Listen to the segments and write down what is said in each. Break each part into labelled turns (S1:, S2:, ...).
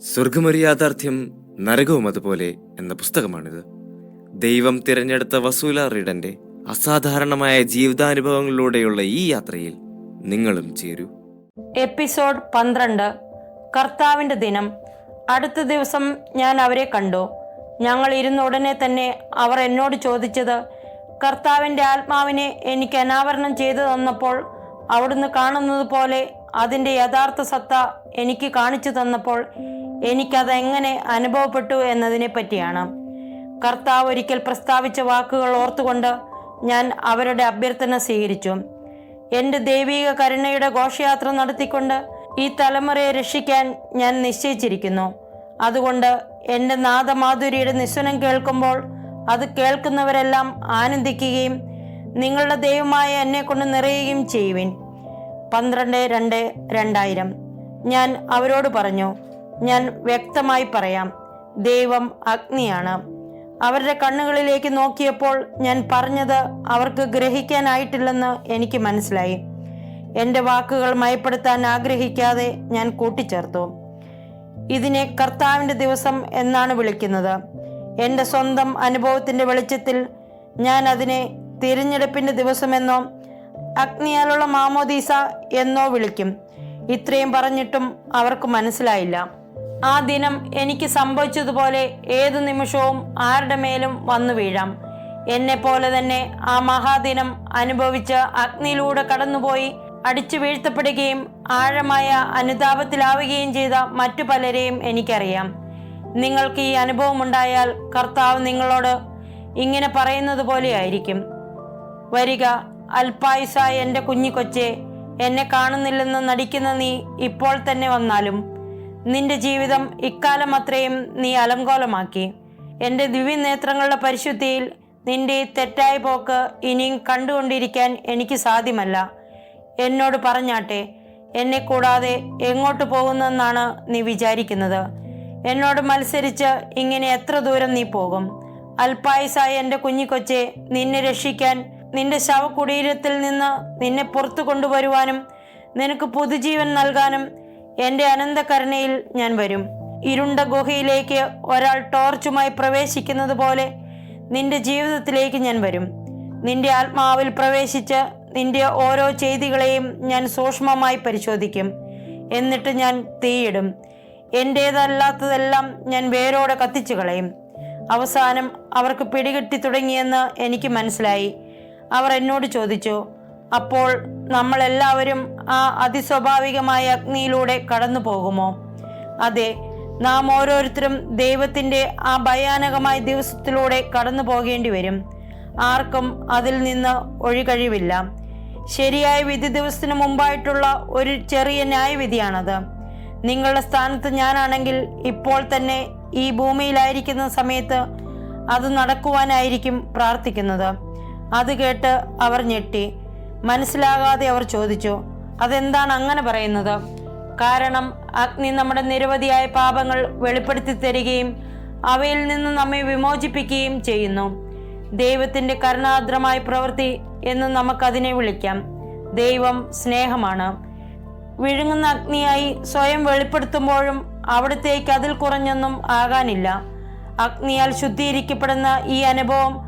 S1: സ്വർഗമൊരു യാഥാർത്ഥ്യം നരകവും അതുപോലെ എന്ന പുസ്തകമാണിത്. ദൈവം തിരഞ്ഞെടുത്ത വസൂല റീഡന്റെ അസാധാരണമായ ജീവിതാനുഭവങ്ങളിലൂടെയുള്ള ഈ യാത്രയിൽ നിങ്ങളും ചേരൂ.
S2: എപ്പിസോഡ് പന്ത്രണ്ട്. കർത്താവിന്റെ ദിനം. അടുത്ത ദിവസം ഞാൻ അവരെ കണ്ടു. ഞങ്ങൾ ഇരുന്ന ഉടനെ തന്നെ അവർ എന്നോട് ചോദിച്ചത് കർത്താവിന്റെ ആത്മാവിനെ എനിക്ക് അനാവരണം ചെയ്തു തന്നപ്പോൾ അവിടുന്ന് കാണുന്നത് പോലെ അതിന്റെ യഥാർത്ഥ സത്ത എനിക്ക് കാണിച്ചു തന്നപ്പോൾ എനിക്കത് എങ്ങനെ അനുഭവപ്പെട്ടു എന്നതിനെ പറ്റിയാണ് കർത്താവ് ഒരിക്കൽ പ്രസ്താവിച്ച വാക്കുകൾ ഓർത്തുകൊണ്ട് ഞാൻ അവരുടെ അഭ്യർത്ഥന സ്വീകരിച്ചു. എന്റെ ദൈവിക കരുണയുടെ ഘോഷയാത്ര നടത്തിക്കൊണ്ട് ഈ തലമുറയെ രക്ഷിക്കാൻ ഞാൻ നിശ്ചയിച്ചിരിക്കുന്നു. അതുകൊണ്ട് എന്റെ നാദമാധുരിയുടെ നിസ്വനം കേൾക്കുമ്പോൾ അത് കേൾക്കുന്നവരെല്ലാം ആനന്ദിക്കുകയും നിങ്ങളുടെ ദൈവമായ എന്നെ കൊണ്ട് നിറയുകയും ചെയ്യുവിൻ. പന്ത്രണ്ട് രണ്ട് രണ്ടായിരം. ഞാൻ അവരോട് പറഞ്ഞു ഞാൻ വ്യക്തമായി പറയാം ദൈവം അഗ്നിയാണ്. അവരുടെ കണ്ണുകളിലേക്ക് നോക്കിയപ്പോൾ ഞാൻ പറഞ്ഞത് അവർക്ക് ഗ്രഹിക്കാനായിട്ടില്ലെന്ന് എനിക്ക് മനസ്സിലായി. എന്റെ വാക്കുകൾ മയപ്പെടുത്താൻ ആഗ്രഹിക്കാതെ ഞാൻ കൂട്ടിച്ചേർത്തു. ഇതിനെ കർത്താവിന്റെ ദിവസം എന്നാണ് വിളിക്കുന്നത്. എന്റെ സ്വന്തം അനുഭവത്തിന്റെ വെളിച്ചത്തിൽ ഞാൻ അതിനെ തിരഞ്ഞെടുപ്പിന്റെ ദിവസമെന്നോ അഗ്നിയാലുള്ള മാമോദീസ എന്നോ വിളിക്കും. ഇത്രയും പറഞ്ഞിട്ടും അവർക്ക് മനസ്സിലായില്ല. ആ ദിനം എനിക്ക് സംഭവിച്ചതുപോലെ ഏതു നിമിഷവും ആരുടെ മേലും വന്നു വീഴാം. എന്നെ പോലെ തന്നെ ആ മഹാദിനം അനുഭവിച്ച് അഗ്നിയിലൂടെ കടന്നുപോയി അടിച്ചു വീഴ്ത്തപ്പെടുകയും ആഴമായ അനുതാപത്തിലാവുകയും ചെയ്ത മറ്റു പലരെയും എനിക്കറിയാം. നിങ്ങൾക്ക് ഈ അനുഭവം ഉണ്ടായാൽ കർത്താവ് നിങ്ങളോട് ഇങ്ങനെ പറയുന്നത് പോലെയായിരിക്കും വരിക അൽപായുസായ എന്റെ കുഞ്ഞിക്കൊച്ചെ എന്നെ കാണുന്നില്ലെന്ന് നടിക്കുന്ന നീ ഇപ്പോൾ തന്നെ വന്നാലും നിന്റെ ജീവിതം ഇക്കാലം അത്രയും നീ അലങ്കോലമാക്കി. എന്റെ ദിവ്യനേത്രങ്ങളുടെ പരിശുദ്ധിയിൽ നിന്റെ തെറ്റായ പോക്ക് ഇനിയും കണ്ടുകൊണ്ടിരിക്കാൻ എനിക്ക് സാധ്യമല്ല. എന്നോട് പറഞ്ഞാട്ടെ എന്നെ കൂടാതെ എങ്ങോട്ട് പോകുന്നെന്നാണ് നീ വിചാരിക്കുന്നത്. എന്നോട് മത്സരിച്ച് ഇങ്ങനെ എത്ര ദൂരം നീ പോകും? അൽപായുസായ എന്റെ കുഞ്ഞിക്കൊച്ചെ നിന്നെ രക്ഷിക്കാൻ നിന്റെ ശവകുടീരത്തിൽ നിന്ന് നിന്നെ പുറത്തു കൊണ്ടുവരുവാനും നിനക്ക് പുതുജീവൻ നൽകാനും എന്റെ അനന്തകരുണയിൽ ഞാൻ വരും. ഇരുണ്ട ഗുഹയിലേക്ക് ഒരാൾ ടോർച്ചുമായി പ്രവേശിക്കുന്നത് പോലെ നിന്റെ ജീവിതത്തിലേക്ക് ഞാൻ വരും. നിന്റെ ആത്മാവിൽ പ്രവേശിച്ച് നിന്റെ ഓരോ ചെയ്തികളെയും ഞാൻ സൂക്ഷ്മമായി പരിശോധിക്കും. എന്നിട്ട് ഞാൻ തീയിടും. എന്റേതല്ലാത്തതെല്ലാം ഞാൻ വേരോടെ കത്തിച്ചു കളയും അവസാനം അവർക്ക് പിടികിട്ടി തുടങ്ങിയെന്ന് എനിക്ക് മനസ്സിലായി. അവർ എന്നോട് ചോദിച്ചു അപ്പോൾ നമ്മളെല്ലാവരും ആ അതിസ്വാഭാവികമായ അഗ്നിയിലൂടെ കടന്നു പോകുമോ? അതെ നാം ഓരോരുത്തരും ദൈവത്തിന്റെ ആ ഭയാനകമായ ദിവസത്തിലൂടെ കടന്നു പോകേണ്ടി വരും. ആർക്കും അതിൽ നിന്ന് ഒഴികഴിവില്ല. ശരിയായ വിധി ദിവസത്തിന് മുമ്പായിട്ടുള്ള ഒരു ചെറിയ ന്യായവിധിയാണത്. നിങ്ങളുടെ സ്ഥാനത്ത് ഞാനാണെങ്കിൽ ഇപ്പോൾ തന്നെ ഈ ഭൂമിയിലായിരിക്കുന്ന സമയത്ത് അത് നടക്കുവാനായിരിക്കും പ്രാർത്ഥിക്കുന്നത്. അത് കേട്ട് അവർ ഞെട്ടി. മനസ്സിലാകാതെ അവർ ചോദിച്ചു അതെന്താണ് അങ്ങനെ പറയുന്നത്? കാരണം അഗ്നി നമ്മുടെ നിരവധിയായ പാപങ്ങൾ വെളിപ്പെടുത്തി തരികയും അവയിൽ നിന്ന് നമ്മെ വിമോചിപ്പിക്കുകയും ചെയ്യുന്നു. ദൈവത്തിന്റെ കരുണാദ്രമായ പ്രവൃത്തി എന്ന് നമുക്കതിനെ വിളിക്കാം. ദൈവം സ്നേഹമാണ്. വിഴുങ്ങുന്ന അഗ്നിയായി സ്വയം വെളിപ്പെടുത്തുമ്പോഴും അവിടത്തേക്ക് അതിൽ കുറഞ്ഞൊന്നും ആകാനില്ല. അഗ്നിയാൽ ശുദ്ധീകരിക്കപ്പെടുന്ന ഈ അനുഭവം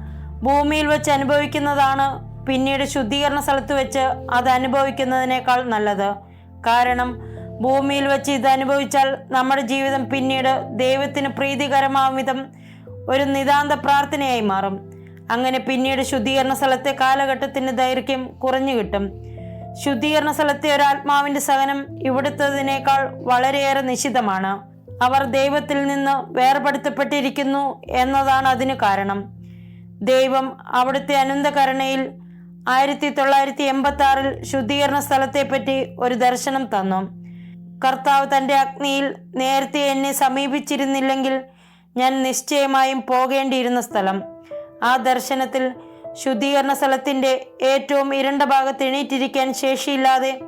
S2: ഭൂമിയിൽ വെച്ച് അനുഭവിക്കുന്നതാണ് പിന്നീട് ശുദ്ധീകരണ സ്ഥലത്ത് വെച്ച് അത് അനുഭവിക്കുന്നതിനേക്കാൾ നല്ലത്. കാരണം ഭൂമിയിൽ വെച്ച് ഇത് അനുഭവിച്ചാൽ നമ്മുടെ ജീവിതം പിന്നീട് ദൈവത്തിന് പ്രീതികരമാവും വിധം ഒരു നിതാന്ത പ്രാർത്ഥനയായി മാറും. അങ്ങനെ പിന്നീട് ശുദ്ധീകരണ സ്ഥലത്തെ കാലഘട്ടത്തിന് ദൈർഘ്യം കുറഞ്ഞു കിട്ടും. ശുദ്ധീകരണ സ്ഥലത്തെ ഒരു സഹനം ഇവിടുത്തതിനേക്കാൾ വളരെയേറെ നിശിതമാണ്. അവർ ദൈവത്തിൽ നിന്ന് വേർപെടുത്തപ്പെട്ടിരിക്കുന്നു എന്നതാണ് അതിന് കാരണം. ദൈവം അവിടുത്തെ അനന്തകരുണയിൽ ആയിരത്തി തൊള്ളായിരത്തി എൺപത്തി ആറിൽ ശുദ്ധീകരണ സ്ഥലത്തെപ്പറ്റി ഒരു ദർശനം തന്നു. കർത്താവ് തന്റെ അഗ്നിയിൽ നേരത്തെ എന്നെ സമീപിച്ചിരുന്നില്ലെങ്കിൽ ഞാൻ നിശ്ചയമായും പോകേണ്ടിയിരുന്ന സ്ഥലം. ആ ദർശനത്തിൽ ശുദ്ധീകരണ സ്ഥലത്തിന്റെ ഏറ്റവും ഇരുണ്ട ഭാഗത്ത് എണീറ്റിരിക്കാൻ ശേഷിയില്ലാതെ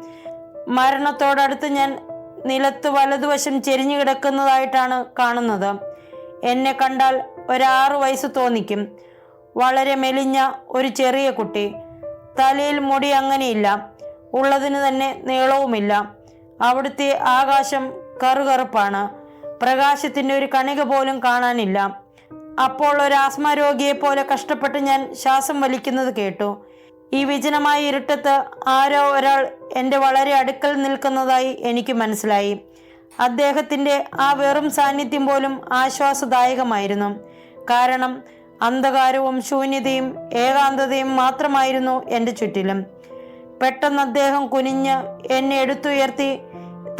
S2: മരണത്തോടടുത്ത് ഞാൻ നിലത്ത് വലതുവശം ചെരിഞ്ഞു കിടക്കുന്നതായിട്ടാണ് കാണുന്നത്. എന്നെ കണ്ടാൽ ഒരാറു വയസ്സ് തോന്നിക്കും. വളരെ മെലിഞ്ഞ ഒരു ചെറിയ കുട്ടി. തലയിൽ മുടി അങ്ങനെയില്ല. ഉള്ളതിന് തന്നെ നീളവുമില്ല. അവിടുത്തെ ആകാശം കറുകറുപ്പാണ്. പ്രകാശത്തിന്റെ ഒരു കണിക പോലും കാണാനില്ല. അപ്പോൾ ഒരു ആസ്മ രോഗിയെ പോലെ കഷ്ടപ്പെട്ട് ഞാൻ ശ്വാസം വലിക്കുന്നത് കേട്ടു. ഈ വിജനമായ ഇരുട്ടത്ത് ആരോ ഒരാൾ എന്റെ വളരെ അടുക്കൽ നിൽക്കുന്നതായി എനിക്ക് മനസ്സിലായി. അദ്ദേഹത്തിന്റെ ആ വെറും സാന്നിധ്യം പോലും ആശ്വാസദായകമായിരുന്നു. കാരണം അന്ധകാരവും ശൂന്യതയും ഏകാന്തതയും മാത്രമായിരുന്നു എന്റെ ചുറ്റിലും. പെട്ടെന്ന് അദ്ദേഹം കുനിഞ്ഞ് എന്നെ എടുത്തുയർത്തി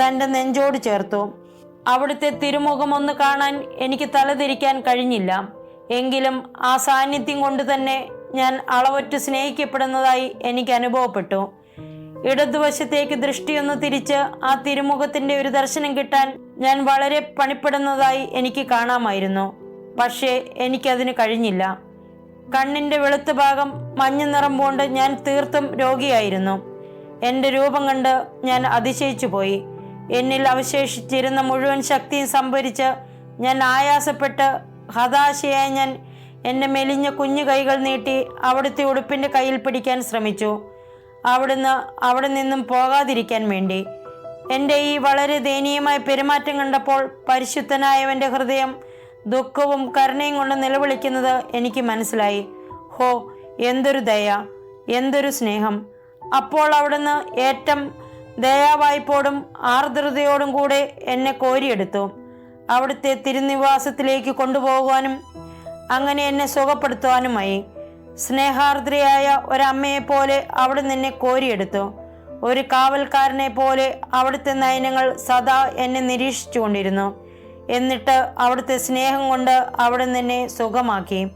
S2: തന്റെ നെഞ്ചോട് ചേർത്തു. അവിടുത്തെ തിരുമുഖം ഒന്ന് കാണാൻ എനിക്ക് തലതിരിക്കാൻ കഴിഞ്ഞില്ല. എങ്കിലും ആ സാന്നിധ്യം കൊണ്ട് തന്നെ ഞാൻ അളവറ്റ് സ്നേഹിക്കപ്പെടുന്നതായി എനിക്ക് അനുഭവപ്പെട്ടു. ഇടതുവശത്തേക്ക് ദൃഷ്ടിയൊന്ന് തിരിച്ച് ആ തിരുമുഖത്തിന്റെ ഒരു ദർശനം കിട്ടാൻ ഞാൻ വളരെ പണിപ്പെടുന്നതായി എനിക്ക് കാണാമായിരുന്നു. പക്ഷേ എനിക്കതിന് കഴിഞ്ഞില്ല. കണ്ണിന്റെ വെളുത്ത ഭാഗം മഞ്ഞ നിറം കൊണ്ട് ഞാൻ തീർത്തും രോഗിയായിരുന്നു. എന്റെ രൂപം കണ്ട് ഞാൻ അതിശയിച്ചു പോയി. എന്നിൽ അവശേഷിച്ചിരുന്ന മുഴുവൻ ശക്തിയും സംഭരിച്ച് ഞാൻ ആയാസപ്പെട്ട് ഹതാശയായി ഞാൻ എന്റെ മെലിഞ്ഞ കുഞ്ഞു കൈകൾ നീട്ടി അവിടുത്തെ ഉടുപ്പിന്റെ കയ്യിൽ പിടിക്കാൻ ശ്രമിച്ചു. അവിടുന്ന് അവിടെ നിന്നും പോകാതിരിക്കാൻ വേണ്ടി. എന്റെ ഈ വളരെ ദയനീയമായ പെരുമാറ്റം കണ്ടപ്പോൾ പരിശുദ്ധനായവന്റെ ഹൃദയം ദുഃഖവും കരുണയും കൊണ്ട് നിലവിളിക്കുന്നത് എനിക്ക് മനസ്സിലായി. ഹോ എന്തൊരു ദയ എന്തൊരു സ്നേഹം. അപ്പോൾ അവിടുന്ന് ഏറ്റം ദയാവായ്പോടും ആർദ്രതയോടും കൂടെ എന്നെ കോരിയെടുത്തു. അവിടുത്തെ തിരുനിവാസത്തിലേക്ക് കൊണ്ടുപോകുവാനും അങ്ങനെ എന്നെ സുഖപ്പെടുത്തുവാനുമായി സ്നേഹാർദ്രയായ ഒരമ്മയെ പോലെ അവിടെ നിന്നെ കോരിയെടുത്തു. ഒരു കാവൽക്കാരനെ പോലെ അവിടുത്തെ നയനങ്ങൾ സദാ എന്നെ നിരീക്ഷിച്ചുകൊണ്ടിരുന്നു. എന്നിട്ട് അവിടുത്തെ സ്നേഹം കൊണ്ട് അവിടെ നിന്നെ സുഖമാക്കി.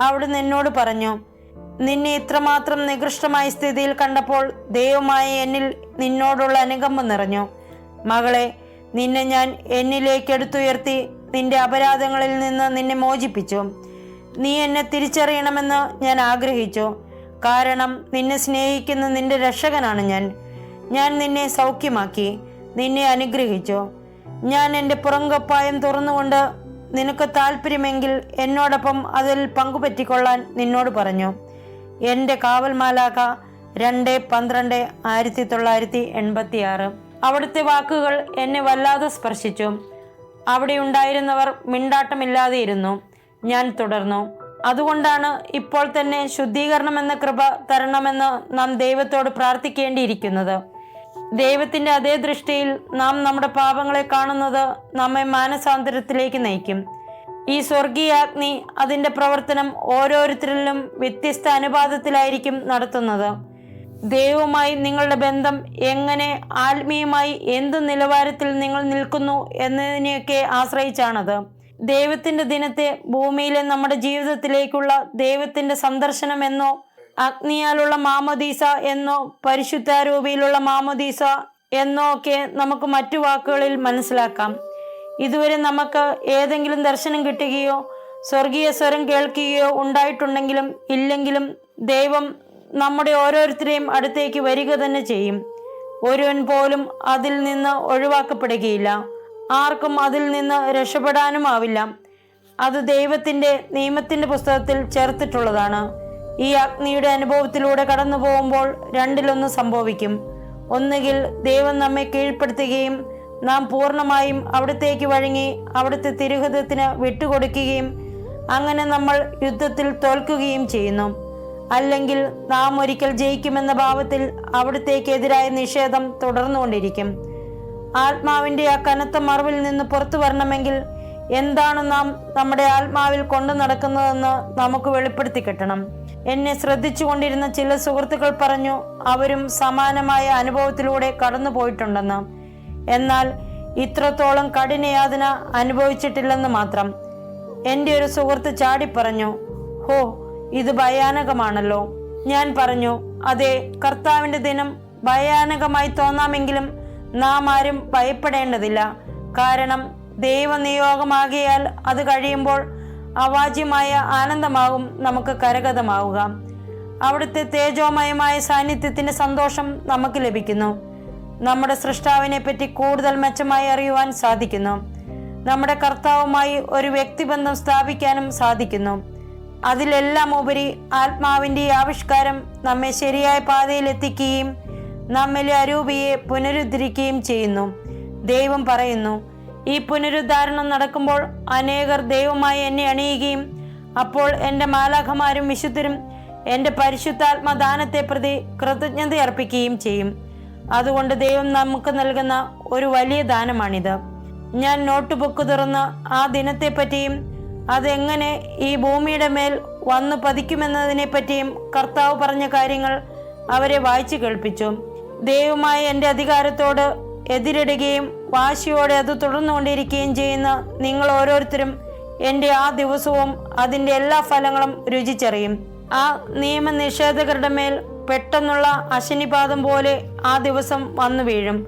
S2: അവിടുന്ന് എന്നോട് പറഞ്ഞു നിന്നെ ഇത്രമാത്രം നികൃഷ്ടമായ സ്ഥിതിയിൽ കണ്ടപ്പോൾ ദൈവമായ എന്നിൽ നിന്നോടുള്ള അനുകമ്പ നിറഞ്ഞു. മകളെ നിന്നെ ഞാൻ എന്നിലേക്ക് എടുത്തുയർത്തി നിന്റെ അപരാധങ്ങളിൽ നിന്ന് നിന്നെ മോചിപ്പിച്ചു. നീ എന്നെ തിരിച്ചറിയണമെന്ന് ഞാൻ ആഗ്രഹിച്ചു. കാരണം നിന്നെ സ്നേഹിക്കുന്ന നിന്റെ രക്ഷകനാണ് ഞാൻ. ഞാൻ നിന്നെ സൗഖ്യമാക്കി. നിന്നെ അനുഗ്രഹിച്ചു. ഞാൻ എന്റെ പുറങ്കപ്പായം തുറന്നുകൊണ്ട് നിനക്ക് താല്പര്യമെങ്കിൽ എന്നോടൊപ്പം അതിൽ പങ്കുപറ്റിക്കൊള്ളാൻ നിന്നോട് പറഞ്ഞു. എന്റെ കാവൽമാലാക രണ്ട് പന്ത്രണ്ട് ആയിരത്തി തൊള്ളായിരത്തി എൺപത്തി ആറ് അവിടുത്തെ വാക്കുകൾ എന്നെ വല്ലാതെ സ്പർശിച്ചു. അവിടെ ഉണ്ടായിരുന്നവർ മിണ്ടാട്ടമില്ലാതെ ഇരുന്നു. ഞാൻ തുടർന്നു. അതുകൊണ്ടാണ് ഇപ്പോൾ തന്നെ ശുദ്ധീകരണം എന്ന കൃപ തരണമെന്ന് നാം ദൈവത്തോട് പ്രാർത്ഥിക്കേണ്ടിയിരിക്കുന്നത്. ദൈവത്തിന്റെ അതേ ദൃഷ്ടിയിൽ നാം നമ്മുടെ പാപങ്ങളെ കാണുന്നത് നമ്മെ മാനസാന്തരത്തിലേക്ക് നയിക്കും. ഈ സ്വർഗീയാഗ്നി അതിന്റെ പ്രവർത്തനം ഓരോരുത്തരിലും വ്യത്യസ്ത അനുപാതത്തിലായിരിക്കും നടത്തുന്നത്. ദൈവവുമായി നിങ്ങളുടെ ബന്ധം എങ്ങനെ ആത്മീയമായി എന്ത് നിലവാരത്തിൽ നിങ്ങൾ നിൽക്കുന്നു എന്നതിനെയൊക്കെ ആശ്രയിച്ചാണത്. ദൈവത്തിന്റെ ദിനത്തെ ഭൂമിയിലെ നമ്മുടെ ജീവിതത്തിലേക്കുള്ള ദൈവത്തിന്റെ സന്ദർശനം എന്നോ അഗ്നിയാലുള്ള മാമദീസ എന്നോ പരിശുദ്ധ രൂപിയിലുള്ള മാമദീസ എന്നോ ഒക്കെ നമുക്ക് മറ്റു വാക്കുകളിൽ മനസ്സിലാക്കാം. ഇതുവരെ നമുക്ക് ഏതെങ്കിലും ദർശനം കിട്ടുകയോ സ്വർഗീയ സ്വരം കേൾക്കുകയോ ഉണ്ടായിട്ടുണ്ടെങ്കിലും ഇല്ലെങ്കിലും ദൈവം നമ്മുടെ ഓരോരുത്തരെയും അടുത്തേക്ക് വരിക തന്നെ ചെയ്യും. ഒരുവൻ പോലും അതിൽ നിന്ന് ഒഴിവാക്കപ്പെടുകയില്ല. ആർക്കും അതിൽ നിന്ന് രക്ഷപ്പെടാനും ആവില്ല. അത് ദൈവത്തിന്റെ നിയമത്തിന്റെ പുസ്തകത്തിൽ ചേർത്തിട്ടുള്ളതാണ്. ഈ അഗ്നിയുടെ അനുഭവത്തിലൂടെ കടന്നു പോകുമ്പോൾ രണ്ടിലൊന്ന് സംഭവിക്കും. ഒന്നുകിൽ ദൈവം നമ്മെ കീഴ്പ്പെടുത്തുകയും നാം പൂർണമായും അവിടത്തേക്ക് വഴങ്ങി അവിടുത്തെ തിരുഹൃതത്തിന് വിട്ടുകൊടുക്കുകയും അങ്ങനെ നമ്മൾ യുദ്ധത്തിൽ തോൽക്കുകയും ചെയ്യുന്നു. അല്ലെങ്കിൽ നാം ഒരിക്കൽ ജയിക്കുമെന്ന ഭാവത്തിൽ അവിടത്തേക്കെതിരായ നിഷേധം തുടർന്നുകൊണ്ടിരിക്കും. ആത്മാവിന്റെ ആ കനത്ത മറവിൽ നിന്ന് പുറത്തു വരണമെങ്കിൽ എന്താണ് നാം നമ്മുടെ ആത്മാവിൽ കൊണ്ടു നടക്കുന്നതെന്ന് നമുക്ക് വെളിപ്പെടുത്തി കിട്ടണം. എന്നെ ശ്രദ്ധിച്ചു കൊണ്ടിരുന്ന ചില സുഹൃത്തുക്കൾ പറഞ്ഞു അവരും സമാനമായ അനുഭവത്തിലൂടെ കടന്നു പോയിട്ടുണ്ടെന്ന്. എന്നാൽ ഇത്രത്തോളം കഠിനയാതന അനുഭവിച്ചിട്ടില്ലെന്ന് മാത്രം. എന്റെ ഒരു സുഹൃത്ത് ചാടി പറഞ്ഞു ഹോ ഇത് ഭയാനകമാണല്ലോ. ഞാൻ പറഞ്ഞു അതെ കർത്താവിന്റെ ദിനം ഭയാനകമായി തോന്നാമെങ്കിലും നാം ആരും ഭയപ്പെടേണ്ടതില്ല. കാരണം ദൈവനിയോഗമാകിയാൽ അത് കഴിയുമ്പോൾ അവാജ്യമായ ആനന്ദമാകും നമുക്ക് കരഗതമാവുക. അവിടുത്തെ തേജോമയമായ സാന്നിധ്യത്തിന്റെ സന്തോഷം നമുക്ക് ലഭിക്കുന്നു. നമ്മുടെ സൃഷ്ടാവിനെ പറ്റി കൂടുതൽ മെച്ചമായി അറിയുവാൻ സാധിക്കുന്നു. നമ്മുടെ കർത്താവുമായി ഒരു വ്യക്തിബന്ധം സ്ഥാപിക്കാനും സാധിക്കുന്നു. അതിലെല്ലാം ഉപരി ആത്മാവിന്റെ ആവിഷ്കാരം നമ്മെ ശരിയായ പാതയിൽ എത്തിക്കുകയും നമ്മിലെ അരൂപിയെ പുനരുദ്ധരിക്കുകയും ചെയ്യുന്നു. ദൈവം പറയുന്നു ഈ പുനരുദ്ധാരണം നടക്കുമ്പോൾ അനേകർ ദൈവമായി എന്നെ അണിയുകയും അപ്പോൾ എന്റെ മാലാഖമാരും വിശുദ്ധരും എന്റെ പരിശുദ്ധാത്മദാനത്തെ പ്രതി കൃതജ്ഞത അർപ്പിക്കുകയും ചെയ്യും. അതുകൊണ്ട് ദൈവം നമുക്ക് നൽകുന്ന ഒരു വലിയ ദാനമാണിത്. ഞാൻ നോട്ട് ബുക്ക് തുറന്ന് ആ ദിനത്തെപ്പറ്റിയും അതെങ്ങനെ ഈ ഭൂമിയുടെ മേൽ വന്നു പതിക്കുമെന്നതിനെ പറ്റിയും കർത്താവ് പറഞ്ഞ കാര്യങ്ങൾ അവരെ വായിച്ചു കേൾപ്പിച്ചു. ദൈവമായ എന്റെ അധികാരത്തോട് എതിരിടുകയും വാശിയോടെ അത് തുടർന്നുകൊണ്ടിരിക്കുകയും ചെയ്യുന്ന നിങ്ങൾ ഓരോരുത്തരും എന്റെ ആ ദിവസവും അതിന്റെ എല്ലാ ഫലങ്ങളും രുചിച്ചറിയും. ആ നിയമനിഷേധകരുടെ മേൽ പെട്ടെന്നുള്ള അശനിപാതം പോലെ ആ ദിവസം വന്നു വീഴും.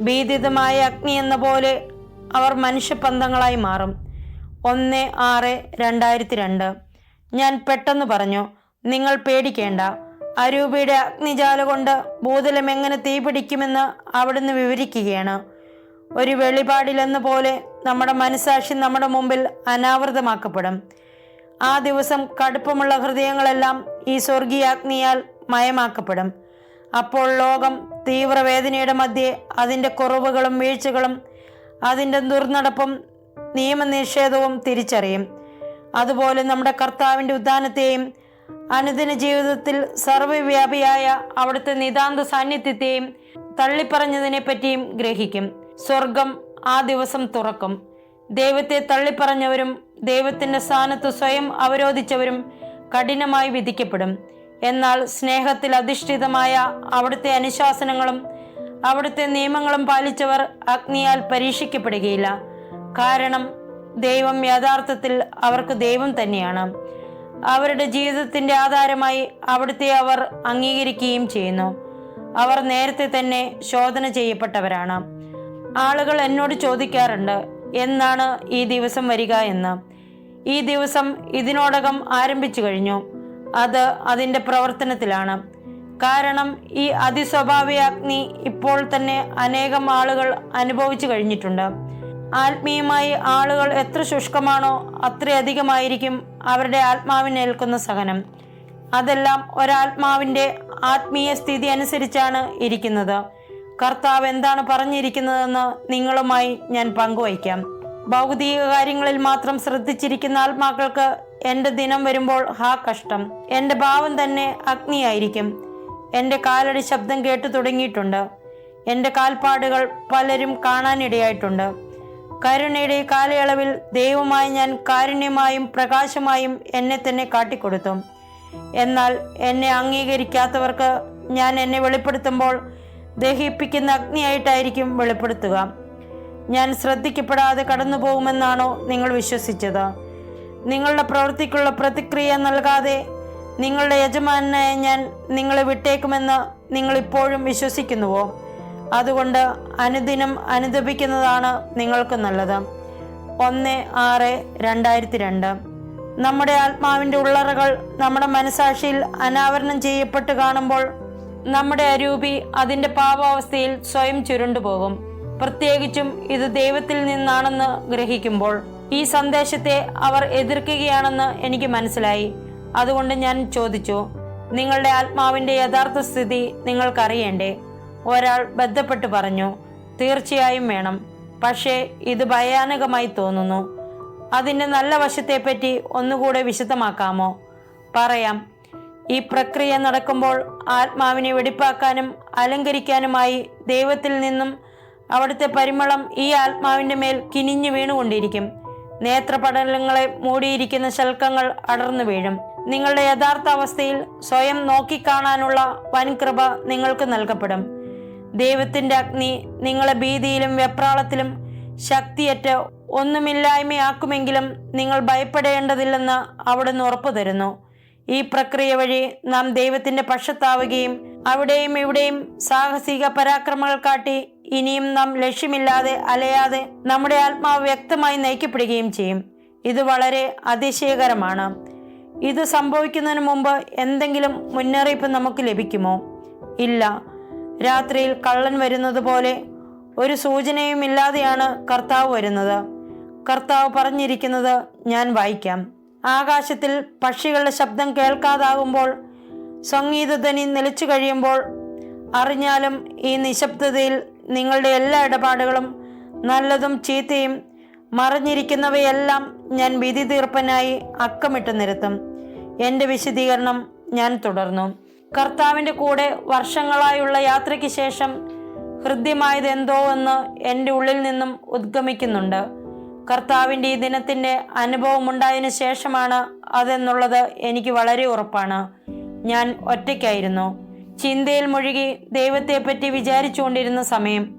S2: ഭീതിതമായ അഗ്നി എന്ന പോലെ അവർ മനുഷ്യപന്തങ്ങളായി മാറും. ഒന്ന് ആറ് രണ്ടായിരത്തി രണ്ട് ഞാൻ പെട്ടെന്ന് പറഞ്ഞു നിങ്ങൾ പേടിക്കേണ്ട. അരൂപയുടെ അഗ്നിജാല കൊണ്ട് ഭൂതലം എങ്ങനെ തീപിടിക്കുമെന്ന് അവിടുന്ന് വിവരിക്കുകയാണ്. ഒരു വെളിപാടിലെന്ന പോലെ നമ്മുടെ മനസാക്ഷി നമ്മുടെ മുമ്പിൽ അനാവൃതമാക്കപ്പെടും. ആ ദിവസം കടുപ്പമുള്ള ഹൃദയങ്ങളെല്ലാം ഈ സ്വർഗീയാഗ്നിയാൽ മയമാക്കപ്പെടും. അപ്പോൾ ലോകം തീവ്രവേദനയുടെ മധ്യേ അതിന്റെ കുറവുകളും വീഴ്ചകളും അതിന്റെ ദുർനടപ്പും നിയമനിഷേധവും തിരിച്ചറിയും. അതുപോലെ നമ്മുടെ കർത്താവിന്റെ ഉദ്ധാനത്തെയും അനുദിന ജീവിതത്തിൽ സർവവ്യാപിയായ അവിടുത്തെ നിതാന്ത സാന്നിധ്യത്തെയും തള്ളിപ്പറഞ്ഞതിനെപ്പറ്റിയും ഗ്രഹിക്കും. സ്വർഗം ആ ദിവസം തുറക്കും. ദൈവത്തെ തള്ളിപ്പറഞ്ഞവരും ദൈവത്തിന്റെ സ്ഥാനത്ത് സ്വയം അവരോധിച്ചവരും കഠിനമായി വിധിക്കപ്പെടും. എന്നാൽ സ്നേഹത്തിൽ അധിഷ്ഠിതമായ അവിടുത്തെ അനുശാസനങ്ങളും അവിടുത്തെ നിയമങ്ങളും പാലിച്ചവർ അഗ്നിയാൽ പരീക്ഷിക്കപ്പെടുകയില്ല. കാരണം ദൈവം യഥാർത്ഥത്തിൽ അവർക്ക് ദൈവം തന്നെയാണ്. അവരുടെ ജീവിതത്തിന്റെ ആധാരമായി അവിടുത്തെ അവർ അംഗീകരിക്കുകയും ചെയ്യുന്നു. അവർ നേരത്തെ തന്നെ ശോധന ചെയ്യപ്പെട്ടവരാണ്. ആളുകൾ എന്നോട് ചോദിക്കാറുണ്ട് എന്നാണ് ഈ ദിവസം വരിക എന്ന്? ഈ ദിവസം ഇതിനോടകം ആരംഭിച്ചു കഴിഞ്ഞു. അത് അതിന്റെ പ്രവർത്തനത്തിലാണ്. കാരണം ഈ അതിസ്വാഭാവിക അഗ്നി ഇപ്പോൾ തന്നെ അനേകം ആളുകൾ അനുഭവിച്ചു കഴിഞ്ഞിട്ടുണ്ട്. ആത്മീയമായി ആളുകൾ എത്ര ശുഷ്കമാണോ അത്രയധികമായിരിക്കും അവരുടെ ആത്മാവിനേൽക്കുന്ന സഹനം. അതെല്ലാം ഒരാത്മാവിന്റെ ആത്മീയ സ്ഥിതി അനുസരിച്ചാണ് ഇരിക്കുന്നത്. കർത്താവ് എന്താണ് പറഞ്ഞിരിക്കുന്നതെന്ന് നിങ്ങളുമായി ഞാൻ പങ്കുവയ്ക്കാം. ഭൗതിക കാര്യങ്ങളിൽ മാത്രം ശ്രദ്ധിച്ചിരിക്കുന്ന ആത്മാക്കൾക്ക് എന്റെ ദിനം വരുമ്പോൾ ഹാ കഷ്ടം. എന്റെ ഭാവം തന്നെ അഗ്നിയായിരിക്കും. എന്റെ കാലടി ശബ്ദം കേട്ടു തുടങ്ങിയിട്ടുണ്ട്. എന്റെ കാൽപ്പാടുകൾ പലരും കാണാനിടയായിട്ടുണ്ട്. കരുണയുടെ കാലയളവിൽ ദൈവമായി ഞാൻ കാരുണ്യമായും പ്രകാശമായും എന്നെ തന്നെ കാട്ടിക്കൊടുത്തു. എന്നാൽ എന്നെ അംഗീകരിക്കാത്തവർക്ക് ഞാൻ എന്നെ വെളിപ്പെടുത്തുമ്പോൾ ദഹിപ്പിക്കുന്ന അഗ്നിയായിട്ടായിരിക്കും വെളിപ്പെടുത്തുക. ഞാൻ ശ്രദ്ധിക്കപ്പെടാതെ കടന്നു പോകുമെന്നാണോ നിങ്ങൾ വിശ്വസിച്ചത്? നിങ്ങളുടെ പ്രവൃത്തിക്കുള്ള പ്രതിക്രിയ നൽകാതെ നിങ്ങളുടെ യജമാനായ ഞാൻ നിങ്ങളെ വിട്ടേക്കുമെന്ന് നിങ്ങൾ ഇപ്പോഴും വിശ്വസിക്കുന്നുവോ? അതുകൊണ്ട് അനുദിനം അനുദപിക്കുന്നതാണ് നിങ്ങൾക്ക് നല്ലത്. ഒന്ന് ആറ് രണ്ടായിരത്തി രണ്ട് നമ്മുടെ ആത്മാവിന്റെ ഉള്ളറകൾ നമ്മുടെ മനസാക്ഷിയിൽ അനാവരണം ചെയ്യപ്പെട്ട് കാണുമ്പോൾ നമ്മുടെ അരൂപി അതിന്റെ പാപാവസ്ഥയിൽ സ്വയം ചുരുണ്ടുപോകും പ്രത്യേകിച്ചും ഇത് ദൈവത്തിൽ നിന്നാണെന്ന് ഗ്രഹിക്കുമ്പോൾ. ഈ സന്ദേശത്തെ അവർ എതിർക്കുകയാണെന്ന് എനിക്ക് മനസ്സിലായി. അതുകൊണ്ട് ഞാൻ ചോദിച്ചു നിങ്ങളുടെ ആത്മാവിന്റെ യഥാർത്ഥ സ്ഥിതി നിങ്ങൾക്കറിയണ്ടേ? ഒരാൾ ബന്ധപ്പെട്ട് പറഞ്ഞു തീർച്ചയായും വേണം. പക്ഷേ ഇത് ഭയാനകമായി തോന്നുന്നു. അതിന്റെ നല്ല വശത്തെപ്പറ്റി ഒന്നുകൂടെ വിശദമാക്കാമോ? പറയാം. ഈ പ്രക്രിയ നടക്കുമ്പോൾ ആത്മാവിനെ വെടിപ്പാക്കാനും അലങ്കരിക്കാനുമായി ദൈവത്തിൽ നിന്നും അവിടുത്തെ പരിമളം ഈ ആത്മാവിന്റെ മേൽ കിനിഞ്ഞു വീണുകൊണ്ടിരിക്കും. നേത്രപടലങ്ങളെ മൂടിയിരിക്കുന്ന ശൽക്കങ്ങൾ അടർന്നു വീഴും. നിങ്ങളുടെ യഥാർത്ഥ അവസ്ഥയിൽ സ്വയം നോക്കിക്കാണാനുള്ള വൻകൃപ നിങ്ങൾക്ക് നൽകപ്പെടും. ദൈവത്തിന്റെ അഗ്നി നിങ്ങളെ ഭീതിയിലും വെപ്രാളത്തിലും ശക്തിയറ്റ് ഒന്നുമില്ലായ്മയാക്കുമെങ്കിലും നിങ്ങൾ ഭയപ്പെടേണ്ടതില്ലെന്ന് അവിടുന്ന് ഉറപ്പു തരുന്നു ഈ പ്രക്രിയ വഴി നാം ദൈവത്തിന്റെ പക്ഷത്താവുകയും അവിടെയും ഇവിടെയും സാഹസിക പരാക്രമങ്ങൾ കാട്ടി ഇനിയും നാം ലക്ഷ്യമില്ലാതെ അലയാതെ നമ്മുടെ ആത്മാവ് വ്യക്തമായി നയിക്കപ്പെടുകയും ചെയ്യും. ഇത് വളരെ അതിശയകരമാണ്. ഇത് സംഭവിക്കുന്നതിന് മുമ്പ് എന്തെങ്കിലും മുന്നറിയിപ്പ് നമുക്ക് ലഭിക്കുമോ? ഇല്ല. രാത്രിയിൽ കള്ളൻ വരുന്നത് പോലെ ഒരു സൂചനയും ഇല്ലാതെയാണ് കർത്താവ് വരുന്നത്. കർത്താവ് പറഞ്ഞിരിക്കുന്നത് ഞാൻ വായിക്കാം. ആകാശത്തിൽ പക്ഷികളുടെ ശബ്ദം കേൾക്കാതാകുമ്പോൾ സംഗീതധ്വനി നിലച്ചു കഴിയുമ്പോൾ അറിഞ്ഞാലും ഈ നിശബ്ദതയിൽ നിങ്ങളുടെ എല്ലാ ഇടപാടുകളും നല്ലതും ചീത്തയും മറിഞ്ഞിരിക്കുന്നവയെല്ലാം ഞാൻ വിധി തീർപ്പനായി അക്കമിട്ട് നിരത്തും. എന്റെ വിശദീകരണം ഞാൻ തുടർന്നു. കർത്താവിന്റെ കൂടെ വർഷങ്ങളായുള്ള യാത്രയ്ക്ക് ശേഷം ഹൃദ്യമായത് എന്തോ എന്ന് എന്റെ ഉള്ളിൽ നിന്നും ഉദ്ഗമിക്കുന്നുണ്ട്. കർത്താവിന്റെ ഈ ദിനത്തിന്റെ അനുഭവമുണ്ടായതിനു ശേഷമാണ് അതെന്നുള്ളത് എനിക്ക് വളരെ ഉറപ്പാണ്. ഞാൻ ഒറ്റയ്ക്കായിരുന്നു. ചിന്തയിൽ മുഴുകി ദൈവത്തെപ്പറ്റി വിചാരിച്ചുകൊണ്ടിരുന്ന സമയം.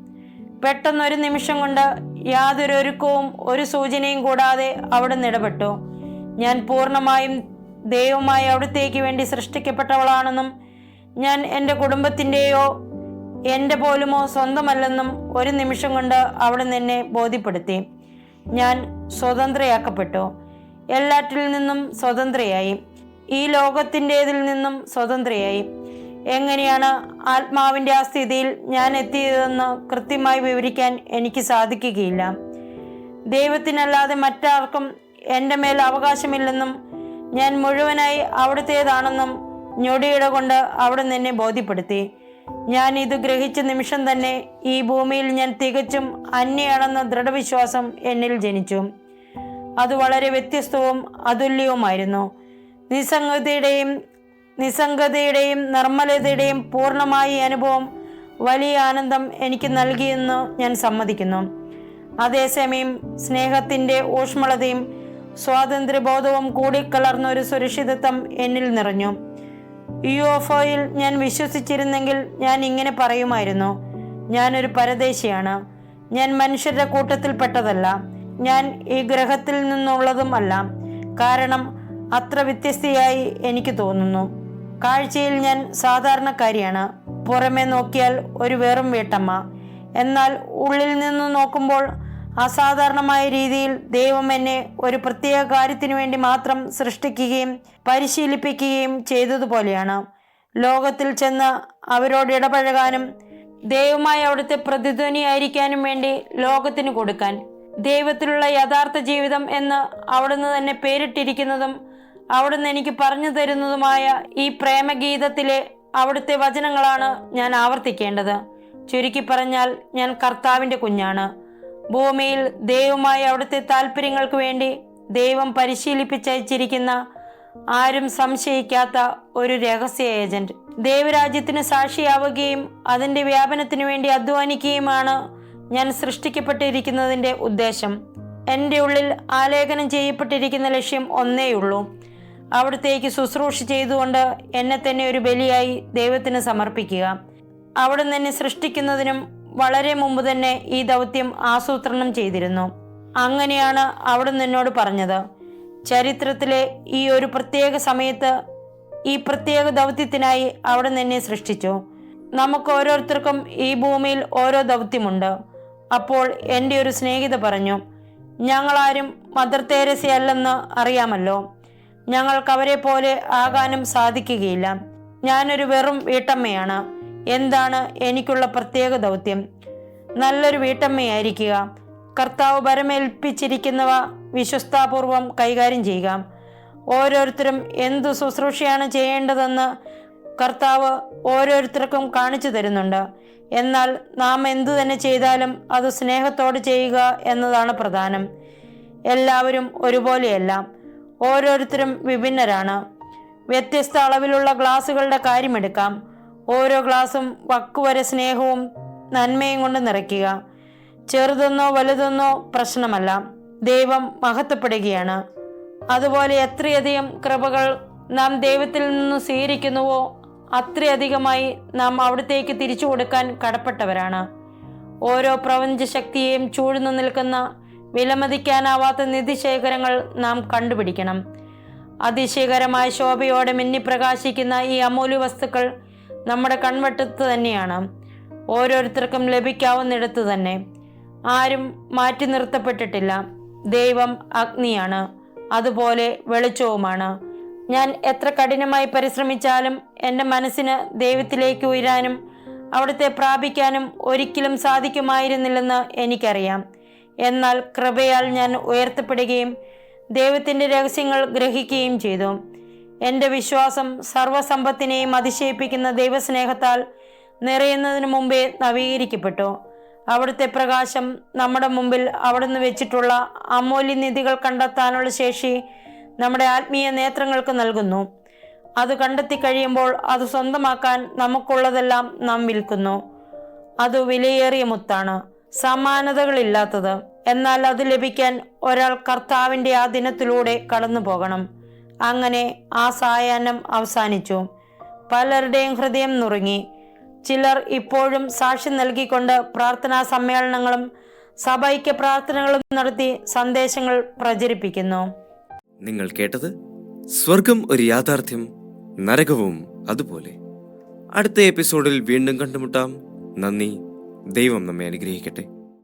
S2: പെട്ടെന്നൊരു നിമിഷം കൊണ്ട് യാതൊരു ഒരുക്കവും ഒരു സൂചനയും കൂടാതെ അവിടെ ഇടപെട്ടു. ഞാൻ പൂർണമായും ദൈവമായി അവിടത്തേക്ക് വേണ്ടി സൃഷ്ടിക്കപ്പെട്ടവളാണെന്നും ഞാൻ എന്റെ കുടുംബത്തിന്റെയോ എന്റെ പോലുമോ സ്വന്തമല്ലെന്നും ഒരു നിമിഷം കൊണ്ട് അവിടെ എന്നെ ബോധ്യപ്പെടുത്തി. ഞാൻ സ്വതന്ത്രയാക്കപ്പെട്ടു. എല്ലാറ്റിൽ നിന്നും സ്വതന്ത്രയായി. ഈ ലോകത്തിന്റെതിൽ നിന്നും സ്വതന്ത്രയായി. എങ്ങനെയാണ് ആത്മാവിന്റെ ആ സ്ഥിതിയിൽ ഞാൻ എത്തിയതെന്ന് കൃത്യമായി വിവരിക്കാൻ എനിക്ക് സാധിക്കുകയില്ല. ദൈവത്തിനല്ലാതെ മറ്റാർക്കും എന്റെ മേൽ അവകാശമില്ലെന്നും ഞാൻ മുഴുവനായി അവിടുത്തേതാണെന്നും ഞൊടിയിട കൊണ്ട് അവിടെ നിന്നെ ബോധ്യപ്പെടുത്തി. ഞാൻ ഇത് ഗ്രഹിച്ച നിമിഷം തന്നെ ഈ ഭൂമിയിൽ ഞാൻ തികച്ചും അന്യയാണെന്ന ദൃഢവിശ്വാസം എന്നിൽ ജനിച്ചു. അത് വളരെ വ്യത്യസ്തവും അതുല്യവുമായിരുന്നു. നിസ്സംഗതയുടെയും നിസ്സംഗതയുടെയും നിർമ്മലതയുടെയും പൂർണമായ അനുഭവം വലിയ ആനന്ദം എനിക്ക് നൽകിയെന്ന് ഞാൻ സമ്മതിക്കുന്നു. അതേസമയം സ്നേഹത്തിന്റെ ഊഷ്മളതയും സ്വാതന്ത്ര്യബോധവും കൂടിക്കലർന്ന ഒരു സുരക്ഷിതത്വം എന്നിൽ നിറഞ്ഞു. യു എഫ് ഒയിൽ ഞാൻ വിശ്വസിച്ചിരുന്നെങ്കിൽ ഞാൻ ഇങ്ങനെ പറയുമായിരുന്നു. ഞാനൊരു പരദേശിയാണ്. ഞാൻ മനുഷ്യരുടെ കൂട്ടത്തിൽപ്പെട്ടതല്ല. ഞാൻ ഈ ഗ്രഹത്തിൽ നിന്നുള്ളതും അല്ല. കാരണം അത്ര വ്യത്യസ്തയായി എനിക്ക് തോന്നുന്നു. കാഴ്ചയിൽ ഞാൻ സാധാരണക്കാരിയാണ്. പുറമെ നോക്കിയാൽ ഒരു വെറും വീട്ടമ്മ. എന്നാൽ ഉള്ളിൽ നിന്ന് നോക്കുമ്പോൾ അസാധാരണമായ രീതിയിൽ ദൈവം എന്നെ ഒരു പ്രത്യേക കാര്യത്തിനു വേണ്ടി മാത്രം സൃഷ്ടിക്കുകയും പരിശീലിപ്പിക്കുകയും ചെയ്തതുപോലെയാണ്. ലോകത്തിൽ ചെന്ന് അവരോട് ഇടപഴകാനും ദൈവമായി അവിടുത്തെ പ്രതിധ്വനിയായിരിക്കാനും വേണ്ടി ലോകത്തിന് കൊടുക്കാൻ ദൈവത്തിലുള്ള യഥാർത്ഥ ജീവിതം എന്ന് അവിടുന്ന് തന്നെ പേരിട്ടിരിക്കുന്നതും അവിടുന്ന് എനിക്ക് പറഞ്ഞു തരുന്നതുമായ ഈ പ്രേമഗീതത്തിലെ അവിടുത്തെ വചനങ്ങളാണ് ഞാൻ ആവർത്തിക്കേണ്ടത്. ചുരുക്കി പറഞ്ഞാൽ ഞാൻ കർത്താവിന്റെ കുഞ്ഞാണ്. ഭൂമിയിൽ ദൈവമായ അവിടുത്തെ താല്പര്യങ്ങൾക്ക് വേണ്ടി ദൈവം പരിശീലിപ്പിച്ചയച്ചിരിക്കുന്ന ആരും സംശയിക്കാത്ത ഒരു രഹസ്യ ഏജന്റ്. ദൈവരാജ്യത്തിന് സാക്ഷിയാവുകയും അതിന്റെ വ്യാപനത്തിനു വേണ്ടി അധ്വാനിക്കുകയുമാണ് ഞാൻ സൃഷ്ടിക്കപ്പെട്ടിരിക്കുന്നതിന്റെ ഉദ്ദേശം. എന്റെ ഉള്ളിൽ ആലേഖനം ചെയ്യപ്പെട്ടിരിക്കുന്ന ലക്ഷ്യം ഒന്നേയുള്ളൂ. അവിടത്തേക്ക് ശുശ്രൂഷ ചെയ്തുകൊണ്ട് എന്നെ തന്നെ ഒരു ബലിയായി ദൈവത്തിന് സമർപ്പിക്കുക. അവിടുന്ന് എന്നെ സൃഷ്ടിക്കുന്നതിനും വളരെ മുമ്പ് തന്നെ ഈ ദൗത്യം ആസൂത്രണം ചെയ്തിരുന്നു. അങ്ങനെയാണ് അവിടുന്ന് എന്നോട് പറഞ്ഞത്. ചരിത്രത്തിലെ ഈ ഒരു പ്രത്യേക സമയത്ത് ഈ പ്രത്യേക ദൗത്യത്തിനായി അവിടെ നിന്നെ സൃഷ്ടിച്ചു. നമുക്ക് ഓരോരുത്തർക്കും ഈ ഭൂമിയിൽ ഓരോ ദൗത്യമുണ്ട്. അപ്പോൾ എന്റെ ഒരു സ്നേഹിത പറഞ്ഞു ഞങ്ങളാരും മദർ തേരസയല്ലെന്ന് അറിയാമല്ലോ. ഞങ്ങൾക്ക് അവരെ പോലെ ആകാനും സാധിക്കുകയില്ല. ഞാനൊരു വെറും വീട്ടമ്മയാണ്. എന്താണ് എനിക്കുള്ള പ്രത്യേക ദൗത്യം? നല്ലൊരു വീട്ടമ്മയായിരിക്കുക. കർത്താവ് പരമേൽപ്പിച്ചിരിക്കുന്നവ വിശ്വസ്താപൂർവം കൈകാര്യം ചെയ്യുക. ഓരോരുത്തരും എന്തു ശുശ്രൂഷയാണ് ചെയ്യേണ്ടതെന്ന് കർത്താവ് ഓരോരുത്തർക്കും കാണിച്ചു തരുന്നുണ്ട്. എന്നാൽ നാം എന്തു തന്നെ ചെയ്താലും അത് സ്നേഹത്തോടെ ചെയ്യുക എന്നതാണ് പ്രധാനം. എല്ലാവരും ഒരുപോലെയല്ല. ഓരോരുത്തരും വിഭിന്നരാണ്. വ്യത്യസ്ത അളവിലുള്ള ഗ്ലാസുകളുടെ കാര്യമെടുക്കാം ഓരോ ഗ്ലാസും വക്കുവരെ സ്നേഹവും നന്മയും കൊണ്ട് നിറയ്ക്കുക. ചെറുതെന്നോ വലുതെന്നോ പ്രശ്നമല്ല. ദൈവം മഹത്വപ്പെടുകയാണ്. അതുപോലെ എത്രയധികം കൃപകൾ നാം ദൈവത്തിൽ നിന്ന് സ്വീകരിക്കുന്നുവോ അത്രയധികമായി നാം അവിടത്തേക്ക് തിരിച്ചു കൊടുക്കാൻ കടപ്പെട്ടവരാണ്. ഓരോ പ്രപഞ്ച ശക്തിയെയും ചൂഴ്ന്നു നിൽക്കുന്ന വിലമതിക്കാനാവാത്ത നിധിശേഖരങ്ങൾ നാം കണ്ടുപിടിക്കണം. അതിശയകരമായ ശോഭയോടെ മിന്നി പ്രകാശിക്കുന്ന ഈ അമൂല്യ വസ്തുക്കൾ നമ്മുടെ കൺവട്ടത്ത് തന്നെയാണ്. ഓരോരുത്തർക്കും ലഭിക്കാവുന്നിടത്ത് തന്നെ. ആരും മാറ്റി നിർത്തപ്പെട്ടിട്ടില്ല. ദൈവം അഗ്നിയാണ്. അതുപോലെ വെളിച്ചവുമാണ്. ഞാൻ എത്ര കഠിനമായി പരിശ്രമിച്ചാലും എന്റെ മനസ്സിന് ദൈവത്തിലേക്ക് ഉയരാനും അവിടുത്തെ പ്രാപിക്കാനും ഒരിക്കലും സാധിക്കുമായിരുന്നില്ലെന്ന് എനിക്കറിയാം. എന്നാൽ കൃപയാൽ ഞാൻ ഉയർത്തപ്പെടുകയും ദൈവത്തിന്റെ രഹസ്യങ്ങൾ ഗ്രഹിക്കുകയും ചെയ്തു. എന്റെ വിശ്വാസം സർവസമ്പത്തിനെയും അതിശയിപ്പിക്കുന്ന ദൈവസ്നേഹത്താൽ നിറയുന്നതിന് മുമ്പേ നവീകരിക്കപ്പെട്ടു. അവിടുത്തെ പ്രകാശം നമ്മുടെ മുമ്പിൽ അവിടുന്ന് വെച്ചിട്ടുള്ള അമൂല്യനിധികൾ കണ്ടെത്താനുള്ള ശേഷി നമ്മുടെ ആത്മീയ നേത്രങ്ങൾക്ക് നൽകുന്നു. അത് കണ്ടെത്തി കഴിയുമ്പോൾ അത് സ്വന്തമാക്കാൻ നമുക്കുള്ളതെല്ലാം നാം വിൽക്കുന്നു. അത് വിലയേറിയ മുത്താണ് സമാനതകളില്ലാത്തത് എന്നാൽ അത് ലഭിക്കാൻ ഒരാൾ കർത്താവിന്റെ ആ ദിനത്തിലൂടെ കടന്നു പോകണം അങ്ങനെ ആ സായാഹ്നം അവസാനിച്ചു. പലരുടെയും ഹൃദയം നുറുങ്ങി. ചിലർ ഇപ്പോഴും സാക്ഷ്യം നൽകിക്കൊണ്ട് പ്രാർത്ഥനാ സമ്മേളനങ്ങളും സഭൈക്യ പ്രാർത്ഥനകളും നടത്തി സന്ദേശങ്ങൾ പ്രചരിപ്പിക്കുന്നു.
S1: നിങ്ങൾ കേട്ടത് സ്വർഗം ഒരു യാഥാർത്ഥ്യം നരകവും അതുപോലെ. അടുത്ത എപ്പിസോഡിൽ വീണ്ടും കണ്ടുമുട്ടാം. നന്ദി. ദൈവം നമ്മെ അനുഗ്രഹിക്കട്ടെ.